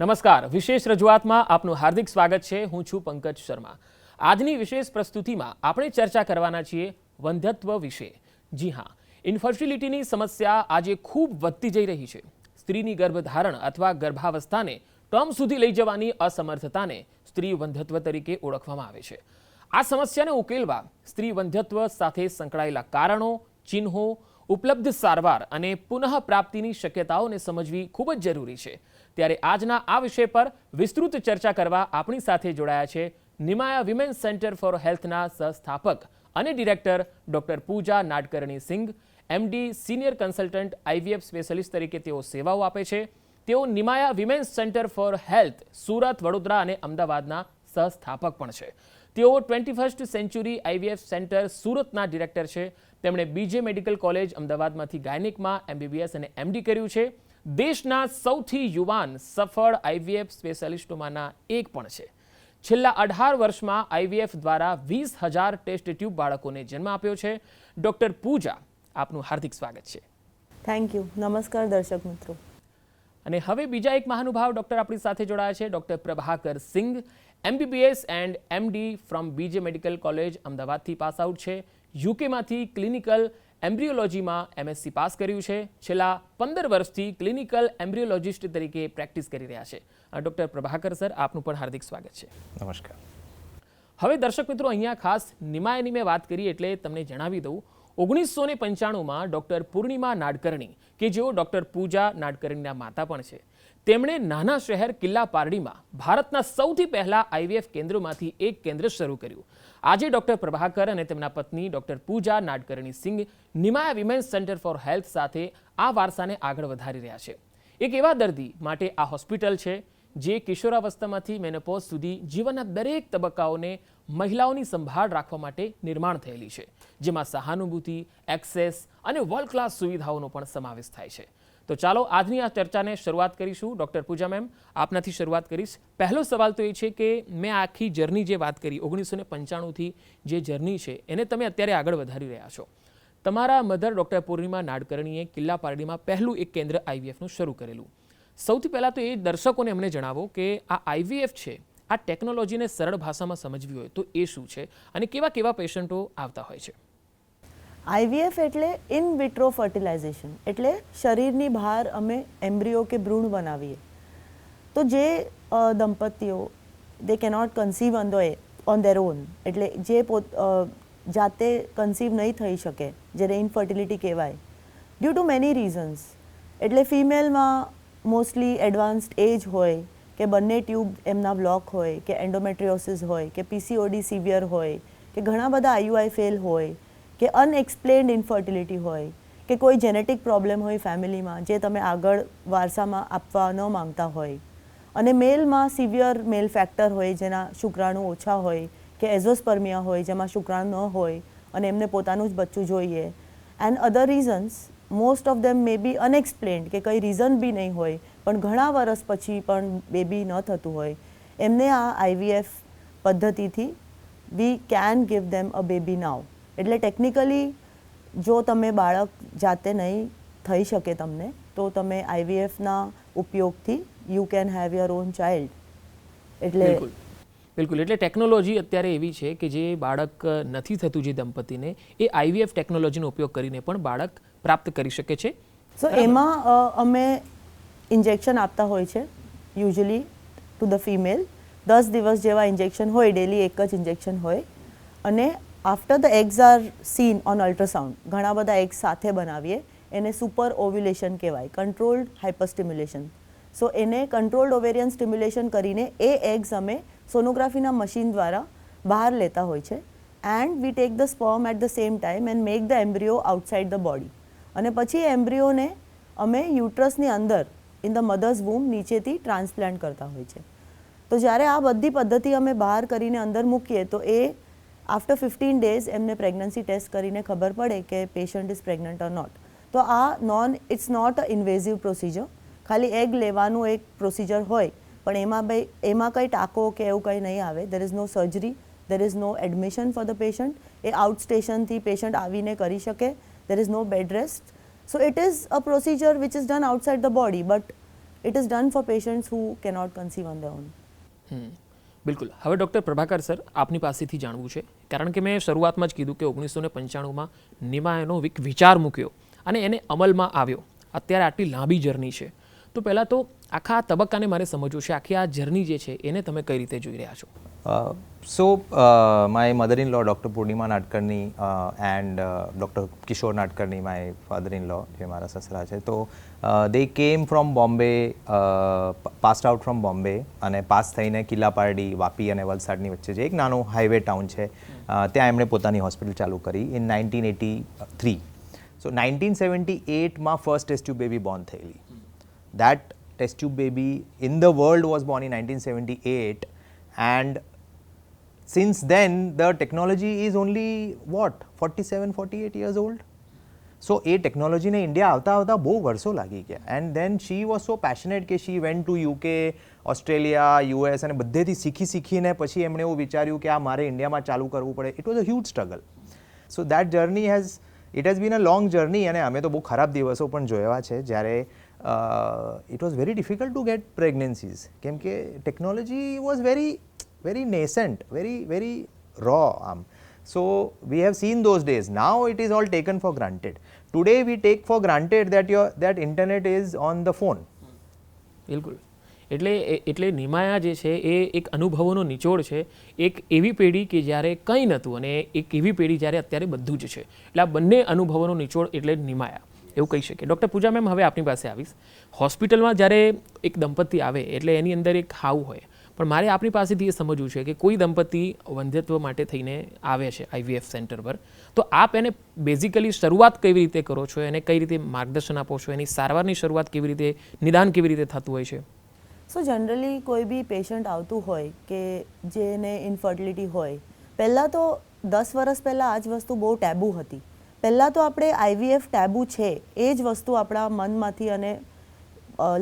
નમસ્કાર. વિશેષ રજૂઆતમાં આપનું હાર્દિક સ્વાગત છે. હું છું પંકજ શર્મા. આજની વિશેષ પ્રસ્તુતિમાં આપણે ચર્ચા કરવાના છીએ વંધ્યત્વ વિશે. જી હા, ઇન્ફર્ટિલિટીની સમસ્યા આજે ખૂબ વધતી જઈ રહી છે. સ્ત્રીની ગર્ભધારણ અથવા ગર્ભાવસ્થાને ટર્મ સુધી લઈ જવાની અસમર્થતાને સ્ત્રી વંધ્યત્વ તરીકે ઓળખવામાં આવે છે. આ સમસ્યાને ઉકેલવા સ્ત્રી વંધ્યત્વ સાથે સંકળાયેલા કારણો, ચિહ્નો, ઉપલબ્ધ સારવાર અને પુનઃપ્રાપ્તિની શક્યતાઓને સમજવી ખૂબ જ જરૂરી છે. ત્યારે આજના આ વિષય પર વિસ્તૃત ચર્ચા કરવા આપણી સાથે જોડાયા છે નિમાયા વિમેન્સ સેન્ટર ફોર હેલ્થના સહસ્થાપક અને director doctor Pooja Nadkarni Singh MD senior consultant IVF specialist તરીકે તેઓ સેવાઓ આપે છે. તેઓ Nimaya women's centre for health Surat, Vadodara અને અમદાવાદના સહસ્થાપક પણ છે. તેઓ twenty first century IVF centre સુરતના ડિરેક્ટર છે. તેમણે બીજે મેડિકલ કોલેજ અમદાવાદમાંથી ગાયનિકમાં એમબીબીએસ અને એમડી કર્યું છે. દેશના સૌથી યુવાન સફળ આઈવીએફ સ્પેશિયાલિસ્ટોમાંના એક પણ છે. છેલ્લા અઢાર વર્ષમાં આઈવીએફ દ્વારા વીસ હજાર ટેસ્ટ ટ્યુબ બાળકોને જન્મ આપ્યો છે. ડોક્ટર પૂજા આપનું હાર્દિક સ્વાગત છે. થેન્ક યુ નમસ્કાર દર્શક મિત્રો. અને હવે બીજા એક મહાનુભાવ ડોક્ટર આપણી સાથે જોડાયા છે doctor Prabhakar Singh MBBS and MD from B J medical college અમદાવાદથી પાસ આઉટ છે. યુકેમાંથી ક્લિનિકલ એમ્બ્રિયોલોજીમાં એમએસસી પાસ કર્યું છે. છેલ્લા પંદર વર્ષથી ક્લિનિકલ એમ્બ્રિયોલોજિસ્ટ તરીકે પ્રેક્ટિસ કરી રહ્યા છે. ડૉક્ટર પ્રભાકર સર આપનું પણ હાર્દિક સ્વાગત છે. નમસ્કાર. હવે દર્શક મિત્રો અહીંયા ખાસ નિમાયની મેં વાત કરી એટલે તમને જણાવી દઉં. ઓગણીસો ને પંચાણુંમાં ડૉક્ટર પૂર્ણિમા નાડકર્ણી કે જેઓ ડૉક્ટર પૂજા નાડકર્ણીના માતા પણ છે તેમણે નાના શહેર કિલ્લા પારડીમાં ભારતના સૌથી પહેલા આઈવીએફ કેન્દ્રોમાંથી એક કેન્દ્ર શરૂ કર્યું. આજે ડૉક્ટર પ્રભાકર અને તેમના પત્ની doctor Pooja Nadkarni Singh Nimaya women's centre for health સાથે આ વારસાને આગળ વધારી રહ્યા છે. એક એવા દર્દી માટે આ હોસ્પિટલ છે, જે કિશોરાવસ્થામાંથી મેનોપોઝ સુધી જીવનના દરેક તબક્કાઓને મહિલાઓની સંભાળ રાખવા માટે નિર્માણ થયેલી છે, જેમાં સહાનુભૂતિ, એક્સેસ અને વર્લ્ડ ક્લાસ સુવિધાઓનો પણ સમાવેશ થાય છે. તો ચાલો આજની આ ચર્ચાને શરૂઆત કરીશું. ડૉક્ટર પૂજા મેમ, આપનાથી શરૂઆત કરીશ. પહેલો સવાલ તો એ છે કે મેં આખી જર્ની જે વાત કરી, ઓગણીસો ને પંચાણુંથી જે જર્ની છે, એને તમે અત્યારે આગળ વધારી રહ્યા છો. તમારા મધર ડૉક્ટર પૂર્ણિમા નાડકર્ણીએ કિલ્લા પારડીમાં પહેલું એક કેન્દ્ર આઈવીએફનું શરૂ કરેલું. સૌથી પહેલાં તો એ દર્શકોને એમને જણાવો કે આ આઈવીએફ છે, આ ટેકનોલોજીને સરળ ભાષામાં સમજવી હોય તો એ શું છે અને કેવા કેવા પેશન્ટો આવતા હોય છે? આઈવીએફ એટલે ઇન વિટ્રો ફર્ટિલાઇઝેશન એટલે શરીરની બહાર અમે એમ્બ્રિયો કે ભ્રૂણ બનાવીએ. તો જે દંપતીઓ they cannot conceive on the on their own એટલે જે પોત જાતે કન્સીવ નહીં થઈ શકે, જેને ઇનફર્ટિલિટી કહેવાય ડ્યુ ટુ મેની રીઝન્સ એટલે ફિમેલમાં મોસ્ટલી એડવાન્સ્ડ એજ હોય, કે બંને ટ્યુબ એમના બ્લોક હોય, કે એન્ડોમેટ્રિયોસિસ હોય, કે પીસીઓડી સિવિયર હોય, કે ઘણા બધા આઈયુઆઈ ફેલ હોય કે અનએક્સપ્લેન્ડ ઇન્ફર્ટિલિટી હોય, કે કોઈ જેનેટિક પ્રોબ્લેમ હોય ફેમિલીમાં જે તમે આગળ વારસામાં આપવા ન માંગતા હોય. અને મેલમાં સિવિયર મેલ ફેક્ટર હોય, જેના શુક્રાણુ ઓછા હોય, કે એઝોસ્પર્મિયા હોય, જેમાં શુક્રાણુ ન હોય, અને એમને પોતાનું જ બચ્ચું જોઈએ. And other reasons most of them may be unexplained કે કંઈ રીઝન બી નહીં હોય, પણ ઘણા વર્ષ પછી પણ બેબી ન થતું હોય. એમને આ આઈવીએફ પદ્ધતિથી we can give them a baby now એટલે ટેકનિકલી જો તમે બાળક જાતે નહીં થઈ શકે તમને તો તમે આઈવીએફના ઉપયોગથી you can have your own child એટલે બિલકુલ. એટલે ટેકનોલોજી અત્યારે એવી છે કે જે બાળક નથી થતું જે દંપતીને એ આઈવીએફ ટેકનોલોજીનો ઉપયોગ કરીને પણ બાળક પ્રાપ્ત કરી શકે છે. સો એમાં અમે ઇન્જેક્શન આપતા હોય છે યુઝલી ટુ ધ ફિમેલ દસ દિવસ જેવા ઇન્જેક્શન હોય ડેલી એક જ ઇન્જેક્શન હોય. અને after the eggs are seen on ultrasound ઘણા બધા એગ્સ સાથે બનાવીએ, એને સુપર ઓવ્યુલેશન કહેવાય કંટ્રોલ્ડ હાઇપરસ્ટિમ્યુલેશન સો એને કંટ્રોલ્ડ ઓવેરિયન સ્ટિમ્યુલેશન કરીને એ એગ્સ અમે સોનોગ્રાફીના મશીન દ્વારા બહાર લેતા હોય છે and we take the sperm at the same time and make the embryo outside the body અને પછી એમ્બ્રિયોને અમે યુટ્રસની અંદર ઇન ધ મધર્સ વૂમ નીચેથી ટ્રાન્સપ્લાન્ટ કરતા હોય છે. તો જ્યારે આ બધી પદ્ધતિ અમે બહાર કરીને અંદર મૂકીએ, તો એ આફ્ટર ફિફ્ટીન ડેઝ એમને પ્રેગ્નન્સી ટેસ્ટ કરીને ખબર પડે કે patient is pregnant or not તો આ non it's not a invasive procedure ખાલી એગ લેવાનું એક પ્રોસિજર હોય, પણ એમાં ભાઈ એમાં કંઈ ટાંકો કે એવું કંઈ નહીં આવે. There is no surgery there is no admission for the patient A out સ્ટેશનથી પેશન્ટ આવીને કરી શકે. There is no bed rest so it is a procedure which is done outside the body but it done for patients who cannot conceive on the on hmm. બિલકુલ. હવે doctor Prabhakar sir, આપની પાસેથી જાણવું છે. કારણ કે મેં શરૂઆતમાં જ કીધું કે ઓગણીસો ને પંચાણુંમાં નિમાયનો વિચાર મૂક્યો અને એને અમલમાં આવ્યો. અત્યારે આટલી લાંબી જર્ની છે. તો પહેલાં તો આખા તબક્કાને મારે સમજવું છે. આખી આ જર્ની જે છે, એને તમે કઈ રીતે જોઈ રહ્યા છો? So, uh, my mother-in-law, Dr. Purnima Nadkarni, uh, and uh, Dr. Kishore Nadkarni, my father-in-law, જે મારા સસરા છે તો they came from Bombay passed out from Bombay અને પાસ થઈને કિલ્લાપારડી વાપી અને વલસાડની વચ્ચે જે એક નાનું હાઈવે ટાઉન છે ત્યાં એમણે પોતાની હોસ્પિટલ ચાલુ કરી in nineteen eighty three so nineteen seventy એટમાં first test tube baby born થયેલી that test tube baby in the world was born in 1978 and since then, the technology is only, what 47 48 years old? So એ ટેકનોલોજીને India આવતા આવતા બહુ વર્ષો લાગી ગયા and then she was so passionate કે she went to UK Australia US અને બધેથી શીખી શીખીને પછી એમણે એવું વિચાર્યું કે આ મારે ઇન્ડિયામાં ચાલુ કરવું પડે it was a huge struggle so that journey has it has been a long journey અને અમે તો બહુ ખરાબ દિવસો પણ જોયા છે જ્યારે it was very difficult to get pregnancies કેમ કે technology was very very nascent very very raw arm. So we have seen those days. Now it is all taken for granted. Today we take for granted that your that internet is on the phone. બિલકુલ એટલે એટલે નિમાયા જે છે એ એક અનુભવોનો નિચોડ છે એક એવી પેઢી કે જ્યારે કંઈ નહોતું અને એક એવી પેઢી જ્યારે અત્યારે બધું જ છે એટલે આ બંને અનુભવોનો નિચોડ એટલે નિમાયા એવું કહી શકીએ. ડૉક્ટર પૂજા મેમ હવે આપની પાસે આવીશ. હોસ્પિટલમાં જ્યારે એક દંપતી આવે, એટલે એની અંદર એક હાવ હોય. પણ મારે આપની પાસેથી એ સમજવું છે કે કોઈ દંપતી વંધ્યત્વ માટે થઈને આવે છે આઈવીએફ સેન્ટર પર. તો આપ એને બેઝિકલી શરૂઆત કેવી રીતે કરો છો? એને કઈ રીતે માર્ગદર્શન આપો છો? એની સારવારની શરૂઆત કેવી રીતે, નિદાન કેવી રીતે થતું હોય છે? સો જનરલી કોઈ બી પેશન્ટ આવતું હોય કે જેને ઇન્ફર્ટિલિટી હોય, પહેલાં તો દસ વર્ષ પહેલાં આ જ વસ્તુ બહુ ટેબુ હતી. પહેલાં તો આપણે આઈવીએફ ટેબુ છે, એ જ વસ્તુ આપણા મનમાંથી અને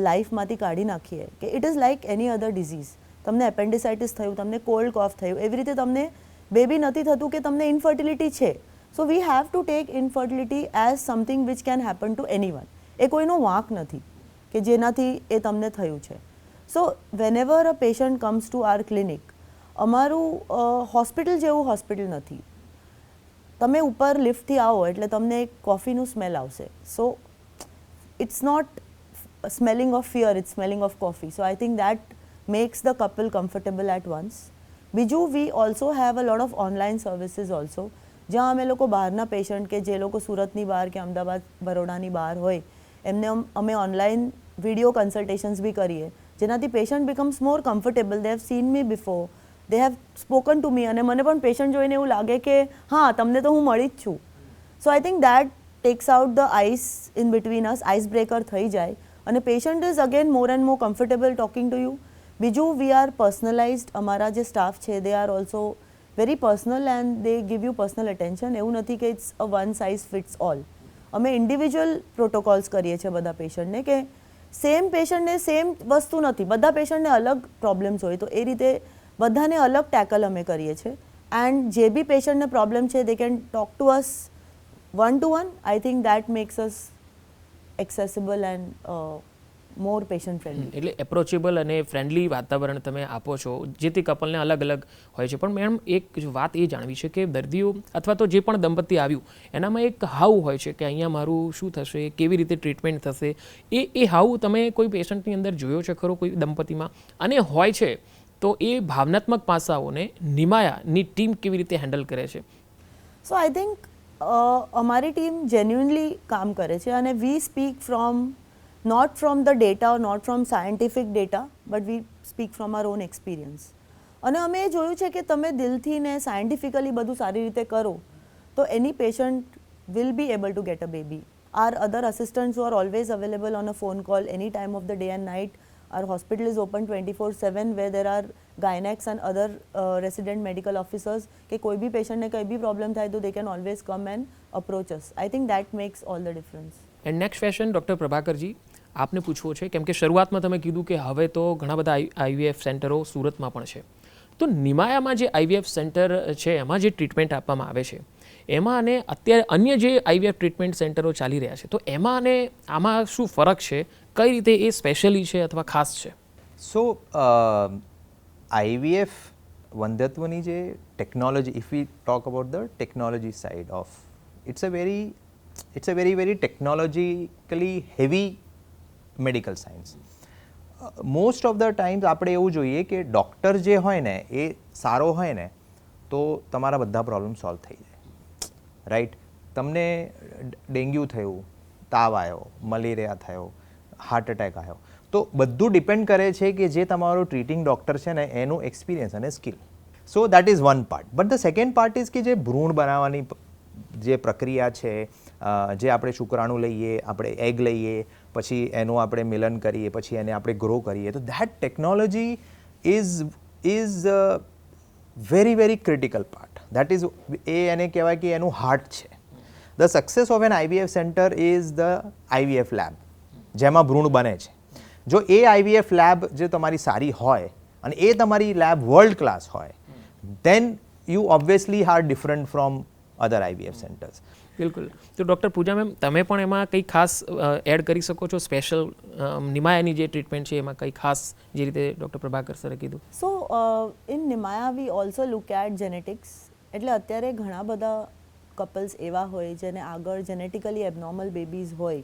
લાઈફમાંથી કાઢી નાખીએ કે it is like any other disease તમને એપેન્ડિસાઇટિસ થયું, તમને કોલ્ડ કોફ થયું, એવી રીતે તમને બેબી નથી થતું કે તમને ઇન્ફર્ટિલિટી છે. So we have to take infertility as something which can happen to any એ કોઈનો વાંક નથી કે જેનાથી એ તમને થયું છે. So whenever a patient comes to our clinic અમારું હોસ્પિટલ જેવું હોસ્પિટલ નથી. તમે ઉપર લિફ્ટથી આવો એટલે તમને એક કોફીનું સ્મેલ આવશે. So it's not smelling of fear it's smelling of coffee so I think that makes the couple comfortable at once બીજું we also have a lot of online services also જ્યાં અમે લોકો બહારના પેશન્ટ કે જે લોકો સુરતની બહાર કે અમદાવાદ, બરોડાની બહાર હોય, એમને અમે ઓનલાઈન વીડિયો કન્સલ્ટેશન્સ બી કરીએ. જેનાથી patient becomes more comfortable they have seen me before they have spoken to me અને મને પણ પેશન્ટ જોઈને એવું લાગે કે, હા, તમને તો હું મળી જ છું. So I think that takes out the ice in between us ice breaker થઈ જાય. અને patient is again more and more comfortable talking to you બીજું વી આર પર્સનલાઇઝડ અમારા જે સ્ટાફ છે they are also very personal and they give you personal attention એવું નથી કે it's a one size fits all અમે individual protocols કરીએ છીએ બધા પેશન્ટને કે સેમ પેશન્ટને સેમ વસ્તુ નથી. બધા પેશન્ટને અલગ પ્રોબ્લેમ્સ હોય. તો એ રીતે બધાને અલગ ટેકલ અમે કરીએ છીએ. એન્ડ જે બી પેશન્ટને પ્રોબ્લેમ છે they can talk to us one to one I think that makes us accessible and more patient friendly એટલે એપ્રોચેબલ અને ફ્રેન્ડલી વાતાવરણ તમે આપો છો, જેથી કપલને અલગ અલગ હોય છે. પણ મેડમ, એક વાત એ જાણવી છે કે દર્દીઓ અથવા તો જે પણ દંપતી આવ્યું, એનામાં એક હાવ હોય છે કે અહીંયા મારું શું થશે, કેવી રીતે ટ્રીટમેન્ટ થશે? એ એ હાવ તમે કોઈ પેશન્ટની અંદર જોયો છે ખરો કોઈ દંપતીમાં? અને હોય છે તો એ ભાવનાત્મક પાસાઓને નિમાયાની ટીમ કેવી રીતે હેન્ડલ કરે છે? સો આઈ uh, અમારી ટીમ જેન્યુનલી કામ કરે છે અને we speak from not from the data not from scientific data but we speak from our own experience અને અમે એ જોયું છે કે તમે દિલથી ને સાયન્ટિફિકલી બધું સારી રીતે કરો તો any patient will be able to get a baby our other assistants are always available on a phone call any time of the day and night our hospital is open 24/7 where there are gynecs and other uh, resident medical officers કે કોઈ બી પેશન્ટને કંઈ બી problem થાય તો they can always come and approach us I think that makes all the difference and next question doctor પ્રભાકરજી આપને પૂછવો છે કેમ કે શરૂઆતમાં તમે કીધું કે હવે તો ઘણા બધા આઈવીએફ સેન્ટરો સુરતમાં પણ છે તો નિમાયામાં જે આઈવીએફ સેન્ટર છે એમાં જે ટ્રીટમેન્ટ આપવામાં આવે છે એમાં અને અત્યારે અન્ય જે આઈવીએફ ટ્રીટમેન્ટ સેન્ટરો ચાલી રહ્યા છે તો એમાં અને આમાં શું ફરક છે કઈ રીતે એ સ્પેશિયલી છે અથવા ખાસ છે? સો આઈવીએફ વંધ્યત્વની જે technology if we talk about the technology side of it's a very it's a very very technologically heavy medical science most of the times આપણે એવું જોઈએ કે ડૉક્ટર જે હોય ને, એ સારો હોય ને, તો તમારા બધા પ્રોબ્લેમ સોલ્વ થઈ જાય. રાઈટ તમને ડેન્ગ્યુ થયું, તાવ આવ્યો, મલેરિયા થયો હાર્ટ એટેક આવ્યો. તો બધું ડિપેન્ડ કરે છે કે જે તમારો ટ્રીટિંગ ડૉક્ટર છે ને, એનું એક્સપિરિયન્સ અને skill so that is one part but the second part is કે જે ભ્રૂણ બનાવવાની જે પ્રક્રિયા છે જે આપણે શુક્રાણુ લઈએ, આપણે એગ લઈએ, પછી એનું આપણે મિલન કરીએ, પછી એને આપણે ગ્રો કરીએ, તો that technology is is very very critical part that is એ એને કહેવાય કે એનું હાર્ટ છે. The success of an IVF centre is the IVF lab જેમાં ભ્રૂણ બને છે. જો એ આઈવીએફ લેબ જે તમારી સારી હોય અને એ તમારી લેબ વર્લ્ડ ક્લાસ હોય then you obviously are different from other IVF centres બિલકુલ. તો ડૉક્ટર પૂજા મેમ તમે પણ એમાં કંઈ ખાસ એડ કરી શકો છો? સ્પેશિયલ નિમાયાની જે ટ્રીટમેન્ટ છે એમાં કંઈ ખાસ જે રીતે ડૉક્ટર પ્રભાકર સરે કીધું? So in Nimaya we also look at genetics એટલે અત્યારે ઘણા બધા કપલ્સ એવા હોય જેને આગળ જેનેટિકલી એબનોર્મલ બેબીઝ હોય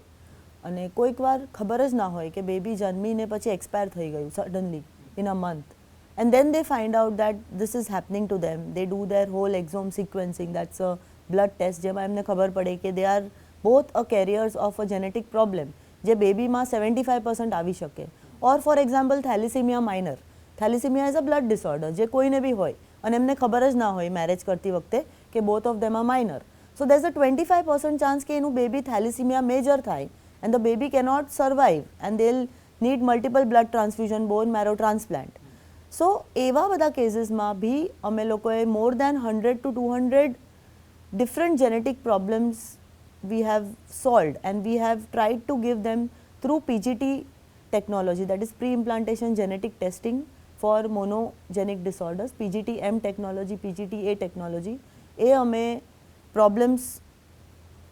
અને કોઈક વાર ખબર જ ના હોય કે બેબી જન્મીને પછી એક્સપાયર થઈ ગયું suddenly in a month and then they find out that this is happening to them they do their whole exome sequencing that's a blood test જેમાં એમને ખબર પડે કે they are both a carriers of a genetic problem જે બેબીમાં seventy five percent આવી શકે. Or for example thalassemia minor thalassemia is a blood disorder જે કોઈને બી હોય. અને એમને ખબર જ ના હોય મેરેજ કરતી વખતે કે both of them are minor so there a twenty five percent chance કે એનું બેબી થેલિસિમિયા મેજર થાય. And the baby cannot survive and they'll need multiple blood transfusion bone marrow transplant so એવા બધા કેસીસમાં બી અમે લોકોએ more than hundred two two hundred different genetic problems we have solved and we have tried to give them through PGT technology that is pre-implantation genetic testing for monogenic disorders PGT-M technology PGT-A technology એ અમે problems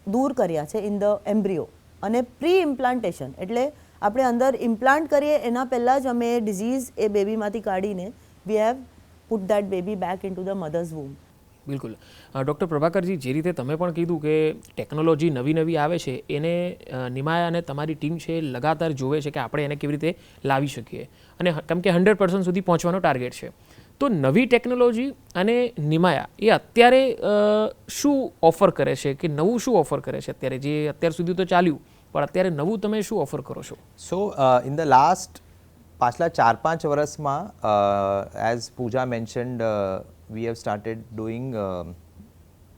દૂર કર્યા છે in the embryo અને pre implantation એટલે આપણે અંદર implant કરીએ, એના પહેલાં જ અમે ડિઝીઝ એ બેબીમાંથી કાઢીને we have put that baby back in to the mother's womb બિલકુલ ડૉક્ટર પ્રભાકરજી, જે રીતે તમે પણ કીધું કે ટેકનોલોજી નવી નવી આવે છે, એને નિમાયા અને તમારી ટીમ છે લગાતાર જોવે છે કે આપણે એને કેવી રીતે લાવી શકીએ. અને કેમ કે હંડ્રેડ પર્સન્ટ સુધી પહોંચવાનો ટાર્ગેટ છે. તો નવી ટેકનોલોજી અને નિમાયા એ અત્યારે શું ઓફર કરે છે કે નવું શું ઓફર કરે છે અત્યારે? જે અત્યાર સુધી તો ચાલ્યું. પણ અત્યારે નવું તમે શું ઓફર કરો છો? સો ઇન ધ લાસ્ટ પાછલા ચાર પાંચ વર્ષમાં as Pooja mentioned we have started doing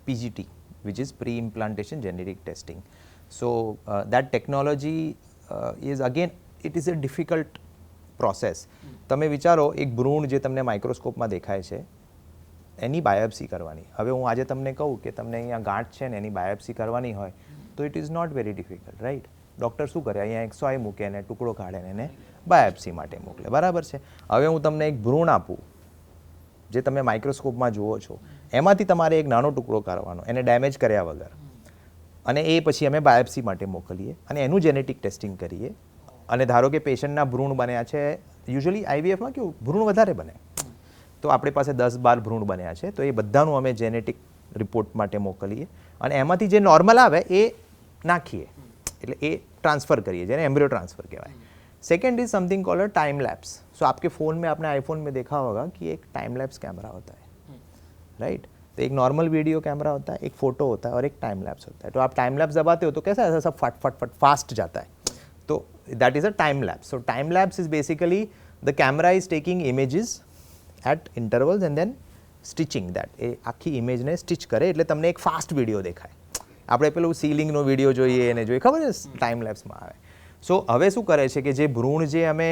PGT which is pre implantation generic testing so that technology is again it is a difficult process તમે વિચારો, એક ભ્રૂણ જે તમને માઇક્રોસ્કોપમાં દેખાય છે, એની બાયોપ્સી કરવાની. હવે હું આજે તમને કહું કે તમને અહીંયા ગાંઠ છે ને એની બાયોપ્સી કરવાની હોય તો it is not very difficult right doctor શું કરે? અહીંયા એક સોય મૂકે અને ટુકડો કાઢે એને બાયોપ્સી માટે મોકલે. બરાબર છે? હવે હું તમને એક ભ્રૂણ આપું, જે તમે માઇક્રોસ્કોપમાં જુઓ છો. એમાંથી તમારે એક નાનો ટુકડો કરવાનો એને ડેમેજ કર્યા વગર. અને એ પછી અમે બાયોપ્સી માટે મોકલીએ અને એનું જેનેટિક ટેસ્ટિંગ કરીએ. અને ધારો કે પેશન્ટના ભ્રૂણ બન્યા છે યુઝ્યુઅલી આઈવીએફમાં કેવું, ભ્રૂણ વધારે બને. તો આપણી પાસે દસ બાર ભ્રૂણ બન્યા છે, તો એ બધાનું અમે જેનેટિક રિપોર્ટ માટે મોકલીએ. અને એમાંથી જે નોર્મલ આવે એ નાખીએ એટલે એ ट्रांसफर करिए જેને एम्ब्रियो ट्रांसफर કહેવાય second is something called a time lapse so आपके फ़ोन में आपने आईफोन में देखा होगा कि एक टाइम लैप्स कैमरा होता है राइट तो एक नॉर्मल वीडियो कैमरा होता है एक फोटो होता है और एक टाइम लैप्स होता है तो आप टाइम लैप्स दबाते हो तो कैसा ऐसा सब फट फट फट फास्ट जाता है तो that is a time lapse so time lapse is basically the camera is taking images at intervals and then stitching that. એ આખી ઇમેજને સ્ટિચ કરે એટલે તમને એક ફાસ્ટ વીડિયો દેખાય. આપણે પેલું સીલિંગનો વીડિયો જોઈએ એને જોઈએ. ખબર છે? ટાઈમ લેપ્સમાં આવે. સો હવે શું કરે છે કે જે ભ્રૂણ જે અમે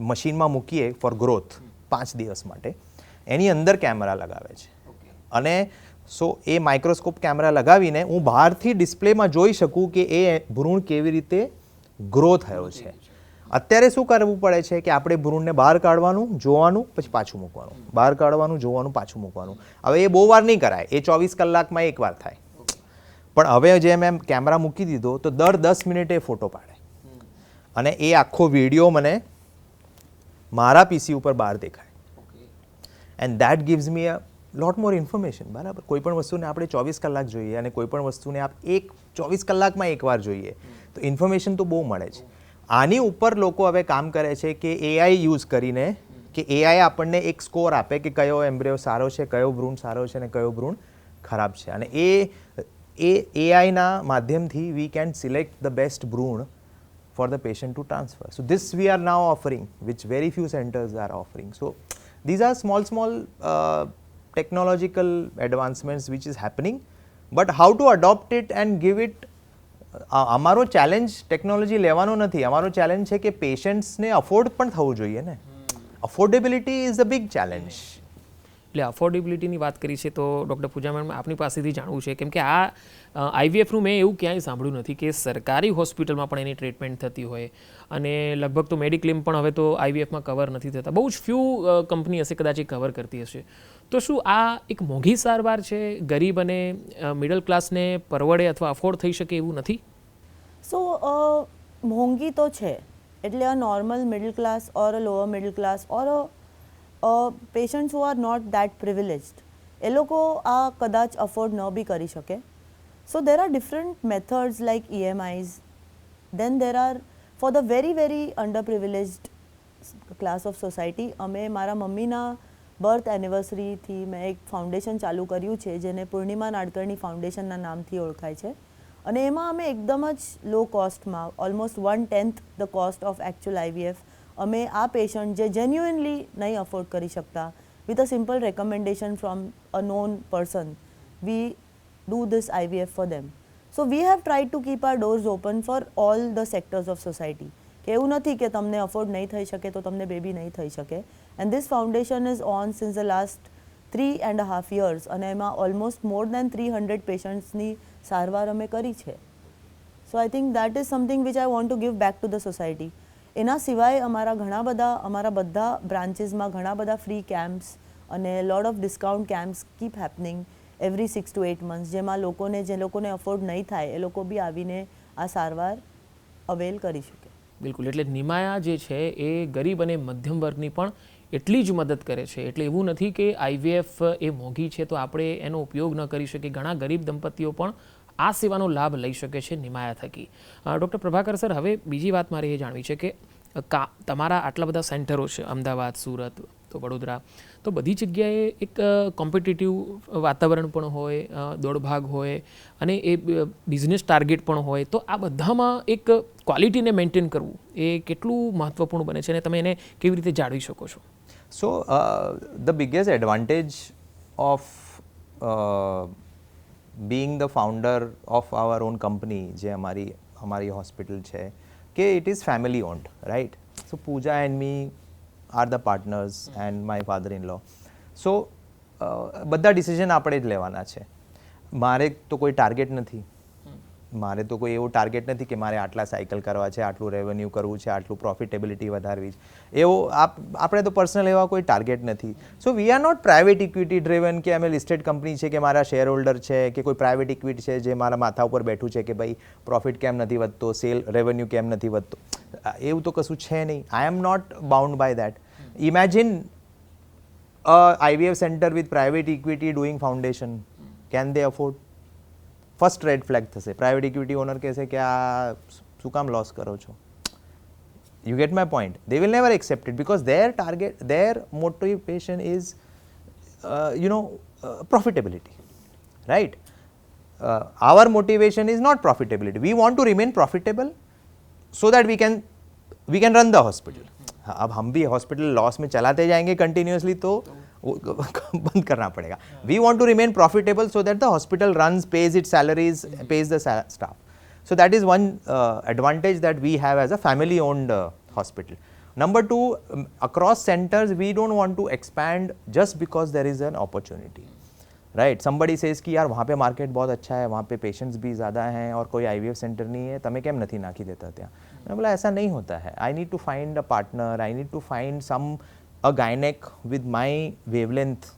મશીનમાં મૂકીએ ફોર ગ્રોથ પાંચ દિવસ માટે એની અંદર કેમેરા લગાવે છે. અને સો એ માઇક્રોસ્કોપ કેમેરા લગાવીને હું બહારથી ડિસ્પ્લેમાં જોઈ શકું કે એ ભ્રૂણ કેવી રીતે ગ્રો થયો છે. અત્યારે શું કરવું પડે છે કે આપણે ભ્રૂણને બહાર કાઢવાનું, જોવાનું, પછી પાછું મૂકવાનું. બહાર કાઢવાનું, જોવાનું, પાછું મૂકવાનું. હવે એ બહુ વાર નહીં કરાય. એ ચોવીસ કલાકમાં એકવાર થાય. પણ હવે જેમ એમ કેમેરા મૂકી દીધો, તો દર દસ મિનિટે ફોટો પાડે. અને એ આખો વીડિયો મને મારા પીસી ઉપર બહાર દેખાય. And that gives me a lot more information બરાબર? કોઈ પણ વસ્તુને આપણે ચોવીસ કલાક જોઈએ અને કોઈ પણ વસ્તુને આપ એક ચોવીસ કલાકમાં એકવાર જોઈએ, તો ઇન્ફોર્મેશન તો બહુ મળે છે. આની ઉપર લોકો હવે કામ કરે છે કે એઆઈ યુઝ કરીને કે એઆઈ આપણને એક સ્કોર આપે કે કયો એમ્બ્રિયો સારો છે કયો ભ્રૂણ સારો છે અને કયો ભ્રૂણ ખરાબ છે અને એ એ એઆઈના માધ્યમથી we can select the best ભ્રૂણ for the patient to transfer. So this we are now offering, which very few centers are offering. So these are small, small uh, technological advancements which is happening, but how to adopt it and અ- અમારો challenge technology લેવાનો નથી. અમારો challenge છે કે પેશન્ટ્સને afford પણ થવું જોઈએ ને. Affordability is a big challenge એટલે અફોર્ડેબિલિટીની વાત કરી છે તો ડૉક્ટર પૂજા મેમ આપની પાસેથી જાણવું છે કેમ કે આ આઈવીએફનું મેં એવું ક્યાંય સાંભળ્યું નથી કે સરકારી હોસ્પિટલમાં પણ એની ટ્રીટમેન્ટ થતી હોય. અને લગભગ તો મેડિક્લેમ પણ હવે તો આઈવીએફમાં કવર નથી થતા. બહુ જ ફ્યુ કંપની હશે કદાચ એ કવર કરતી હશે. તો શું આ એક મોંઘી સારવાર છે? ગરીબ અને મિડલ ક્લાસને પરવડે અથવા અફોર્ડ થઈ શકે એવું નથી? સો મોંઘી તો છે. એટલે a normal middle class or a lower middle class or a patients who are not that privileged એ લોકો આ કદાચ અફોર્ડ ન બી કરી શકે. So there are different methods like EMIs then there are for the very very underprivileged class of society અમે મારા મમ્મીના બર્થ એનિવર્સરીથી મેં એક ફાઉન્ડેશન ચાલુ કર્યું છે, જેને પૂર્ણિમા નાડકર્ણી ફાઉન્ડેશનના નામથી ઓળખાય છે. અને એમાં અમે એકદમ જ low કોસ્ટમાં almost one tenth the cost of actual IVF અમે આ પેશન્ટ જે જેન્યુઇનલી નહીં અફોર્ડ કરી શકતા with a simple recommendation from a known person we do this IVF for them so we have try to keep our doors open for all the sectors of society કે એવું નથી કે તમને afford નહીં થઈ શકે તો તમને બેબી નહીં થઈ શકે. And this foundation is on since the last three and half years અને એમાં almost more than three hundred પેશન્ટ્સની સારવાર અમે કરી છે. So I think that is something which I want to give back to the society એના સિવાય અમારા ઘણા બધા, અમારા બધા બ્રાન્ચીસમાં ઘણા બધા ફ્રી કેમ્પ્સ અને lot of discount camps keep happening every six to eight months જેમાં લોકોને, જે લોકોને અફોર્ડ નહીં થાય, એ લોકો બી આવીને આ સારવાર અવેલ કરી શકે. બિલકુલ. એટલે નિમાયા જે છે એ ગરીબ અને મધ્યમ વર્ગની પણ એટલી જ મદદ કરે છે. એટલે એવું નથી કે આઈવીએફ એ મોંઘી છે તો આપણે એનો ઉપયોગ ન કરી શકીએ. ઘણા ગરીબ દંપતીઓ પણ આ સેવાનો લાભ લઈ શકે છે નિમાયા થકી. ડૉક્ટર પ્રભાકર સર, હવે બીજી વાત મારે એ જાણવી છે કે કા, તમારા આટલા બધા સેન્ટરો છે, અમદાવાદ, સુરત, તો વડોદરા, તો બધી જગ્યાએ એક કોમ્પિટિટિવ વાતાવરણ પણ હોય દોડભાગ હોય અને એ બિઝનેસ ટાર્ગેટ પણ હોય, તો આ બધામાં એક ક્વોલિટીને મેન્ટેન કરવું એ કેટલું મહત્ત્વપૂર્ણ બને છે અને તમે એને કેવી રીતે જાળવી શકો છો? So, uh, the biggest advantage of uh, being the founder of our own company, જે અમારી અમારી હોસ્પિટલ છે કે it is family owned right so Pooja and me are the partners and my father in law so બધા decision આપણે જ લેવાના છે. મારે તો કોઈ ટાર્ગેટ નથી. મારે તો કોઈ એવું ટાર્ગેટ નથી કે મારે આટલા સાયકલ કરવા છે, આટલું રેવન્યુ કરવું છે, આટલું પ્રોફિટેબિલિટી વધારવી છે. એવો આપ, આપણે તો પર્સનલ એવા કોઈ ટાર્ગેટ નથી. So we are not private equity driven કે અમે લિસ્ટેડ કંપની છે કે મારા શેર હોલ્ડર છે કે કોઈ પ્રાઇવેટ ઇક્વિટી છે જે મારા માથા ઉપર બેઠું છે કે ભાઈ પ્રોફિટ કેમ નથી વધતો સેલ રેવન્યુ કેમ નથી વધતો. એવું તો કશું છે નહીં. I am not bound by that imagine IVF centre with private equity equity foundation can can afford? First red flag થશે પ્રાઇવેટ ઇક્વિટી ઓનર કહેશે કે આ શું કામ લોસ કરો છો you get my point they will never accept it because their target their motivation is you know profitability right uh, our motivation is not profitability we want to remain profitable so that we can we can run the hospital हाँ, अब हम भी hospital loss में चलाते जाएंगे continuously तो वो बंद करना पड़ेगा। We want to remain profitable so that the hospital run pays it salaries pays the staff so that is one advantage that we have as a family owned hospital number two across centres we don't want to expand just because there is an opportunity right somebody से इसकी यार वहाँ पे market बहुत अच्छा है वहाँ पे पेशेंट्स भी ज़्यादा हैं और कोई आईवीएफ सेंटर नहीं है तमें कैम नहीं नाखी देता त्या? मैंने बोला ऐसा नहीं होता है। I need to find a partner I need to find some a gynaec with my wavelength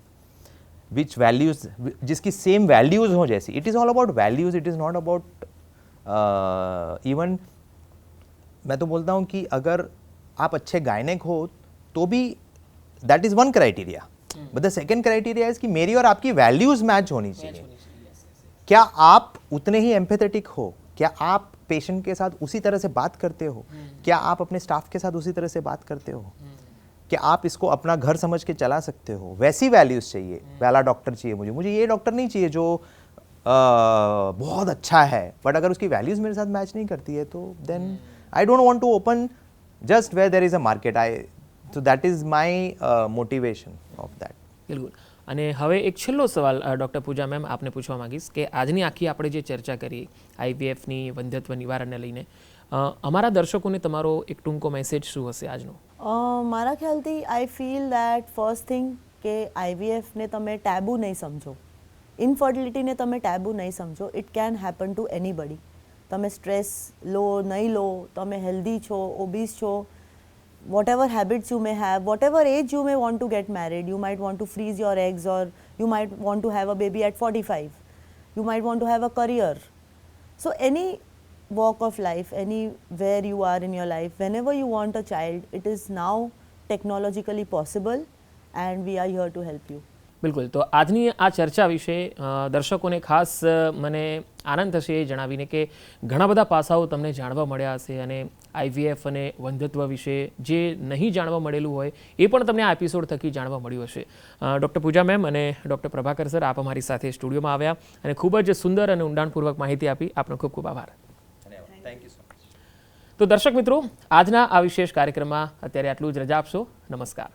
which values जिसकी सेम वैल्यूज़ हो जैसी it is all about values it is not about even मैं तो बोलता हूँ कि अगर आप अच्छे गायनेक हो तो भी that is one criteria but the second criteria is कि मेरी और आपकी वैल्यूज़ मैच होनी चाहिए. क्या आप उतने ही एम्पेथेटिक हो? क्या आप पेशेंट के साथ उसी तरह से बात करते हो? क्या आप अपने स्टाफ के साथ उसी तरह से बात करते हो? कि आप इसको अपना घर समझ के चला सकते हो वैसी वैल्यूज चाहिए वाला डॉक्टर चाहिए मुझे मुझे ये डॉक्टर नहीं चाहिए जो अ, बहुत अच्छा है बट अगर उसकी वैल्यूज मेरे साथ मैच नहीं करती है तो then I don't want to open just where there is a market I so that is my uh, motivation of that બિલકુલ અને હવે એક છેલ્લો સવાલ અ, ડૉક્ટર પૂજા મેમ આપને પૂછવા માંગીશ કે આજની આખી આપણે જે ચર્ચા કરી આઈવીએફની વંધ્યત્વ નિવારણને લઈને અ, અમારા દર્શકોને તમારો એક ટૂંકો મેસેજ શું હશે આજનો અ, મારા ખ્યાલથી I feel that first thing કે આઈવીએફને તમે ટેબુ નહીં સમજો ઇનફર્ટિલિટીને તમે ટેબુ નહીં સમજો it can happen to anybody તમે સ્ટ્રેસ લો નહીં લો તમે હેલ્ધી છો ઓબીસ છો whatever habits you may have, whatever age you may want to get married, you might want to freeze your eggs or you might want to have a baby at 45, you might want to have a career. So, any walk of life, anywhere you are in your life, whenever you want a child, it is now technologically possible and we are here to help you. બિલકુલ. તો આજની આ ચર્ચા વિશે દર્શકોને ખાસ મને આનંદ થશે એ જણાવીને કે ઘણા બધા પાસાઓ તમને જાણવા મળ્યા હશે અને આઈવીએફ અને વંધત્વ વિશે જે નહીં જાણવા મળેલું હોય એ પણ તમને આ એપિસોડ થકી જાણવા મળ્યું હશે. ડૉક્ટર પૂજા મેમ અને ડૉક્ટર પ્રભાકર સર આપ અમારી સાથે સ્ટુડિયોમાં આવ્યા અને ખૂબ જ સુંદર અને ઊંડાણપૂર્વક માહિતી આપી. આપનો ખૂબ ખૂબ આભાર. Thank યુ સો તો દર્શક મિત્રો, આજના આ વિશેષ કાર્યક્રમમાં અત્યારે આટલું જ. રજા આપશો. નમસ્કાર.